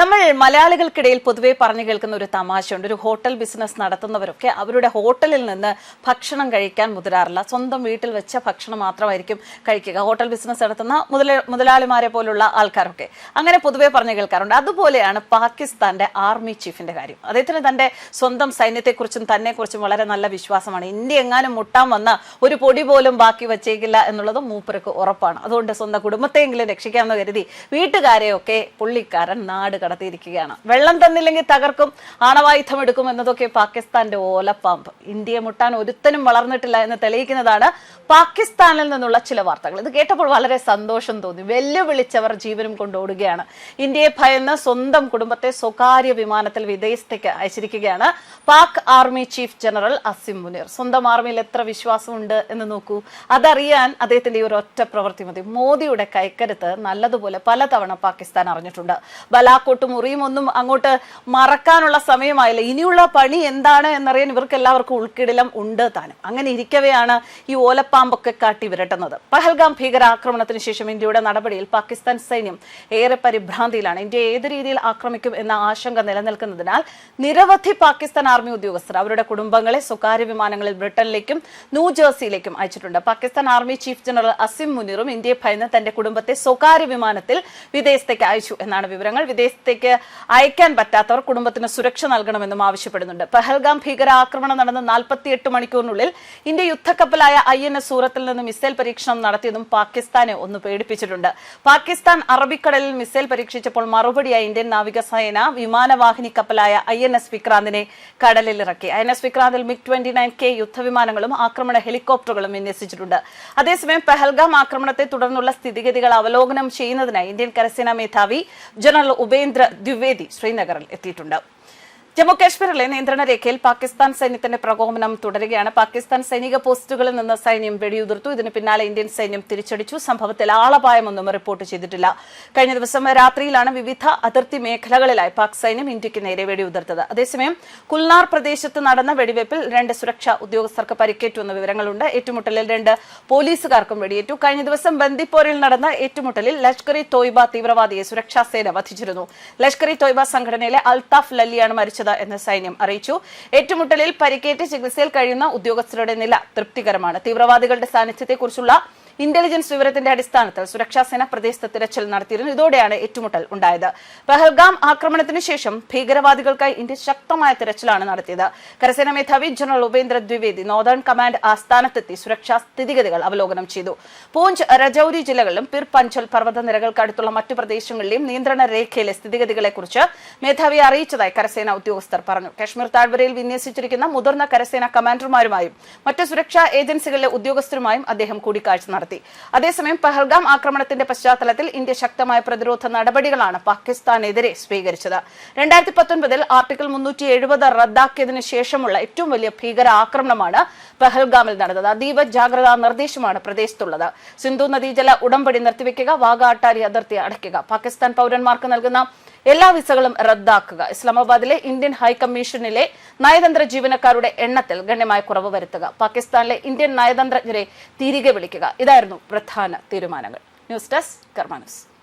നമ്മൾ മലയാളികൾക്കിടയിൽ പൊതുവെ പറഞ്ഞു കേൾക്കുന്ന ഒരു തമാശയുണ്ട്. ഒരു ഹോട്ടൽ ബിസിനസ് നടത്തുന്നവരൊക്കെ അവരുടെ ഹോട്ടലിൽ നിന്ന് ഭക്ഷണം കഴിക്കാൻ മുതിരാറില്ല. സ്വന്തം വീട്ടിൽ വെച്ച ഭക്ഷണം മാത്രമായിരിക്കും കഴിക്കുക. ഹോട്ടൽ ബിസിനസ് നടത്തുന്ന മുതല മുതലാളിമാരെ പോലുള്ള ആൾക്കാരൊക്കെ അങ്ങനെ പൊതുവെ പറഞ്ഞു കേൾക്കാറുണ്ട്. അതുപോലെയാണ് പാകിസ്ഥാന്റെ ആർമി ചീഫിന്റെ കാര്യം. അദ്ദേഹത്തിന് തന്റെ സ്വന്തം സൈന്യത്തെക്കുറിച്ചും തന്നെക്കുറിച്ചും വളരെ നല്ല വിശ്വാസമാണ്. ഇന്ത്യ എങ്ങാനും മുട്ടാൻ വന്ന ഒരു പൊടി പോലും ബാക്കി വച്ചേക്കില്ല എന്നുള്ളത് മൂപ്പർക്ക് ഉറപ്പാണ്. അതുകൊണ്ട് സ്വന്തം കുടുംബത്തെയെങ്കിലും രക്ഷിക്കാമെന്ന് കരുതി വീട്ടുകാരെയൊക്കെ പുള്ളിക്കാരൻ നാട് കടത്തിയിരിക്കുകയാണ്. വെള്ളം തന്നില്ലെങ്കിൽ തകർക്കും ആണവായുധം എടുക്കും എന്നതൊക്കെ പാകിസ്ഥാന്റെ ഓലപ്പാമ്പ്. ഇന്ത്യയെ മുട്ടാൻ ഒരുത്തനും വളർന്നിട്ടില്ല എന്ന് തെളിയിക്കുന്നതാണ് പാകിസ്ഥാനിൽ നിന്നുള്ള ചില വാർത്തകൾ. ഇത് കേട്ടപ്പോൾ വളരെ സന്തോഷം തോന്നി. വെല്ലുവിളിച്ചവർ ജീവനും കൊണ്ടോടുകയാണ് ഇന്ത്യയെ ഭയന്ന് സ്വന്തം കുടുംബത്തെ സ്വകാര്യ വിമാനത്തിൽ വിദേശത്തേക്ക് അയച്ചിരിക്കുകയാണ് Pak army chief general Asim Munir. സ്വന്തം ആർമിയിൽ എത്ര വിശ്വാസമുണ്ട് എന്ന് നോക്കൂ. അതറിയാൻ അദ്ദേഹത്തിന്റെ ഈ ഒരു ഒറ്റ പ്രവൃത്തി മതി. മോദിയുടെ കൈക്കരുത്ത് നല്ലതുപോലെ പലതവണ പാകിസ്ഥാൻ അറിഞ്ഞിട്ടുണ്ട്. ബലാക്കോട്ടും മുറിയും ഒന്നും അങ്ങോട്ട് മറക്കാനുള്ള സമയമായില്ല. ഇനിയുള്ള പണി എന്താണ് എന്നറിയാൻ ഇവർക്ക് എല്ലാവർക്കും ഉൾക്കിടലം ഉണ്ട് താനും. അങ്ങനെ ഇരിക്കവെയാണ് ഈ ഓലപ്പാമ്പൊക്കെ കാട്ടി വിരട്ടുന്നത്. പഹൽഗാം ഭീകരാക്രമണത്തിന് ശേഷം ഇന്ത്യയുടെ നടപടിയിൽ പാകിസ്ഥാൻ സൈന്യം ഏറെ പരിഭ്രാന്തിയിലാണ്. ഇന്ത്യ ഏത് രീതിയിൽ ആക്രമിക്കും എന്ന ആശങ്ക നിലനിൽക്കുന്നതിനാൽ നിരവധി പാകിസ്ഥാൻ ആർമി ഉദ്യോഗസ്ഥർ അവരുടെ കുടുംബങ്ങളെ സ്വകാര്യ വിമാനങ്ങളിൽ ബ്രിട്ടനിലേക്കും ന്യൂജേഴ്സിയിലേക്കും അയച്ചിട്ടുണ്ട്. Pakistan army chief general Asim മുനീറും ഇന്ത്യയെ ഭയന്ന് തന്റെ കുടുംബത്തെ സ്വകാര്യ വിമാനത്തിൽ വിദേശത്തേക്ക് അയച്ചു എന്നാണ് വിവരങ്ങൾ. വിദേശത്തേക്ക് അയക്കാൻ പറ്റാത്തവർ കുടുംബത്തിന് സുരക്ഷ നൽകണമെന്നും ആവശ്യപ്പെടുന്നുണ്ട്. പെഹൽഗാം ഭീകരാക്രമണം നടന്ന നാൽപ്പത്തിയെട്ട് മണിക്കൂറിനുള്ളിൽ ഇന്ത്യ യുദ്ധക്കപ്പലായ ഐ എൻ എസ് സൂറത്തിൽ നിന്ന് മിസൈൽ പരീക്ഷണം നടത്തിയതും പാകിസ്ഥാനെ ഒന്ന് പേടിപ്പിച്ചിട്ടുണ്ട്. പാകിസ്ഥാൻ അറബിക്കടലിൽ മിസൈൽ പരീക്ഷിച്ചപ്പോൾ മറുപടിയായി ഇന്ത്യൻ നാവികസേന വിമാനവാഹിനി കപ്പലായ ഐ എൻ എസ് വിക്രാന്തിനെ കടലിൽ ഇറക്കി ഐ എൻ എസ് വിക്രാന്തിൽ മിഗ് ട്വന്റി നയൻ കെ യുദ്ധവിമാനങ്ങളും ആക്രമണ ഹെലികോപ്റ്ററുകളും വിന്യസിച്ചിട്ടുണ്ട്. അതേസമയം പെഹൽഗാം ആക്രമണത്തെ തുടർന്നുള്ള സ്ഥിതിഗതികൾ അവലോകനം ചെയ്യുന്നതിനായി ഇന്ത്യൻ കരസേനാ മേധാവി ജനറൽ ഉപേന്ദ്ര ദ്വിവേദി ശ്രീനഗറിൽ എത്തിയിട്ടുണ്ട്. ജമ്മു കാശ്മീരിലെ നിയന്ത്രണ രേഖയിൽ പാകിസ്ഥാൻ സൈന്യത്തിന്റെ പ്രകോപനം തുടരുകയാണ്. പാകിസ്ഥാൻ സൈനിക പോസ്റ്റുകളിൽ നിന്ന് സൈന്യം വെടിയുതിർത്തു. ഇതിന് പിന്നാലെ ഇന്ത്യൻ സൈന്യം തിരിച്ചടിച്ചു. സംഭവത്തിൽ ആളപായമൊന്നും റിപ്പോർട്ട് ചെയ്തിട്ടില്ല. കഴിഞ്ഞ ദിവസം രാത്രിയിലാണ് വിവിധ അതിർത്തി മേഖലകളിലായി പാക് സൈന്യം ഇന്ത്യയ്ക്ക് നേരെ വെടിയുതിർത്തത്. അതേസമയം കുൽനാർ പ്രദേശത്ത് നടന്ന വെടിവയ്പിൽ രണ്ട് സുരക്ഷാ ഉദ്യോഗസ്ഥർക്ക് പരിക്കേറ്റു എന്ന വിവരങ്ങളുണ്ട്. ഏറ്റുമുട്ടലിൽ രണ്ട് പോലീസുകാർക്കും വെടിയേറ്റു. കഴിഞ്ഞ ദിവസം ബന്ദിപ്പോരിൽ നടന്ന ഏറ്റുമുട്ടലിൽ ലഷ്കർ ഇ തോയ്ബ തീവ്രവാദിയെ സുരക്ഷാ സേന വധിച്ചിരുന്നു. ലഷ്കർ ഇ തോയ്ബ സംഘടനയിലെ അൽതാഫ് ലല്ലിയാണ് മരിച്ചത്. എന്ന് സൈന്യം അറിയിച്ചു. ഏറ്റുമുട്ടലിൽ പരിക്കേറ്റ് ചികിത്സയിൽ കഴിയുന്ന ഉദ്യോഗസ്ഥരുടെ നില തൃപ്തികരമാണ്. തീവ്രവാദികളുടെ സാന്നിധ്യത്തെക്കുറിച്ചുള്ള ഇന്റലിജൻസ് വിവരത്തിന്റെ അടിസ്ഥാനത്തിൽ സുരക്ഷാ സേന പ്രദേശത്ത് തിരച്ചിൽ നടത്തിയിരുന്നു. ഇതോടെയാണ് ഏറ്റുമുട്ടൽ ഉണ്ടായത്. പഹൽഗാം ആക്രമണത്തിന് ശേഷം ഭീകരവാദികൾക്കായി ഇന്ത്യ ശക്തമായ തിരച്ചിലാണ് നടത്തിയത്. കരസേന മേധാവി general Upendra Dwivedi northern command ആസ്ഥാനത്തെത്തി സുരക്ഷാ സ്ഥിതിഗതികൾ അവലോകനം ചെയ്തു. പൂഞ്ച് രജൌരി ജില്ലകളിലും പിർ പഞ്ചൽ പർവത നിരകൾക്കടുത്തുള്ള മറ്റു പ്രദേശങ്ങളിലെയും നിയന്ത്രണ രേഖയിലെ സ്ഥിതിഗതികളെക്കുറിച്ച് മേധാവിയെ അറിയിച്ചതായി കരസേന ഉദ്യോഗസ്ഥർ പറഞ്ഞു. കശ്മീർ താഴ്വരയിൽ വിന്യസിച്ചിരിക്കുന്ന മുതിർന്ന കരസേന കമാൻഡർമാരുമായും മറ്റ് സുരക്ഷാ ഏജൻസികളിലെ ഉദ്യോഗസ്ഥരുമായും അദ്ദേഹം കൂടിക്കാഴ്ച നടത്തി. അതേസമയം പഹൽഗാം ആക്രമണത്തിന്റെ പശ്ചാത്തലത്തിൽ ഇന്ത്യ ശക്തമായ പ്രതിരോധ നടപടികളാണ് പാകിസ്ഥാനെതിരെ സ്വീകരിച്ചത്. രണ്ടായിരത്തി പത്തൊൻപതിൽ ആർട്ടിക്കിൾ മുന്നൂറ്റി എഴുപത് റദ്ദാക്കിയതിനു ശേഷമുള്ള ഏറ്റവും വലിയ ഭീകര ആക്രമണമാണ് പഹൽഗാമിൽ നടന്നത്. അതീവ ജാഗ്രതാ നിർദ്ദേശമാണ് പ്രദേശത്തുള്ളത്. സിന്ധു നദീജല ഉടമ്പടി നിർത്തിവെക്കുക വാഗ അട്ടാരി അതിർത്തി അടയ്ക്കുക. പാകിസ്ഥാൻ പൗരന്മാർക്ക് നൽകുന്ന എല്ലാ വിസകളും റദ്ദാക്കുക. ഇസ്ലാമാബാദിലെ ഇന്ത്യൻ ഹൈക്കമ്മീഷനിലെ നയതന്ത്ര ജീവനക്കാരുടെ എണ്ണത്തിൽ ഗണ്യമായ കുറവ് വരുത്തുക. പാകിസ്ഥാനിലെ ഇന്ത്യൻ നയതന്ത്രജ്ഞരെ തിരികെ വിളിക്കുക. ഇതായിരുന്നു പ്രധാന തീരുമാനങ്ങൾ. News desk കർമാനസ്.